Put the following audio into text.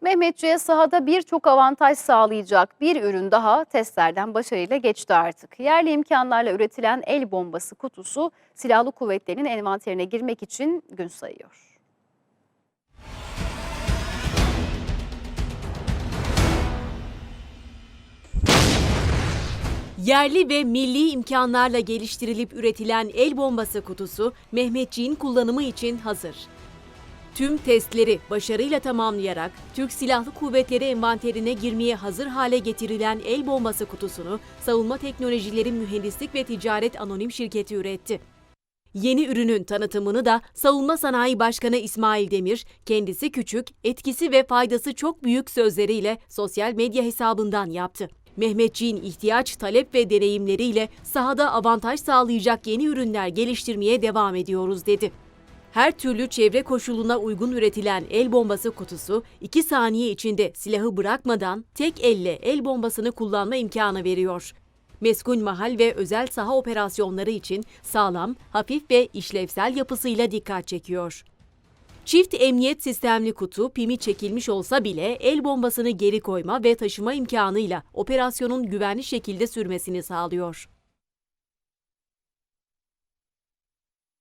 Mehmetçiğe sahada birçok avantaj sağlayacak bir ürün daha testlerden başarıyla geçti artık. Yerli imkanlarla üretilen el bombası kutusu silahlı kuvvetlerin envanterine girmek için gün sayıyor. Yerli ve milli imkanlarla geliştirilip üretilen el bombası kutusu Mehmetçiğin kullanımı için hazır. Tüm testleri başarıyla tamamlayarak Türk Silahlı Kuvvetleri envanterine girmeye hazır hale getirilen el bombası kutusunu Savunma Teknolojileri Mühendislik ve Ticaret Anonim Şirketi üretti. Yeni ürünün tanıtımını da Savunma Sanayi Başkanı İsmail Demir, kendisi küçük, etkisi ve faydası çok büyük sözleriyle sosyal medya hesabından yaptı. Mehmetçiğin ihtiyaç, talep ve deneyimleriyle sahada avantaj sağlayacak yeni ürünler geliştirmeye devam ediyoruz dedi. Her türlü çevre koşuluna uygun üretilen el bombası kutusu 2 saniye içinde silahı bırakmadan tek elle el bombasını kullanma imkanı veriyor. Meskun mahal ve özel saha operasyonları için sağlam, hafif ve işlevsel yapısıyla dikkat çekiyor. Çift emniyet sistemli kutu pimi çekilmiş olsa bile el bombasını geri koyma ve taşıma imkanıyla operasyonun güvenli şekilde sürmesini sağlıyor.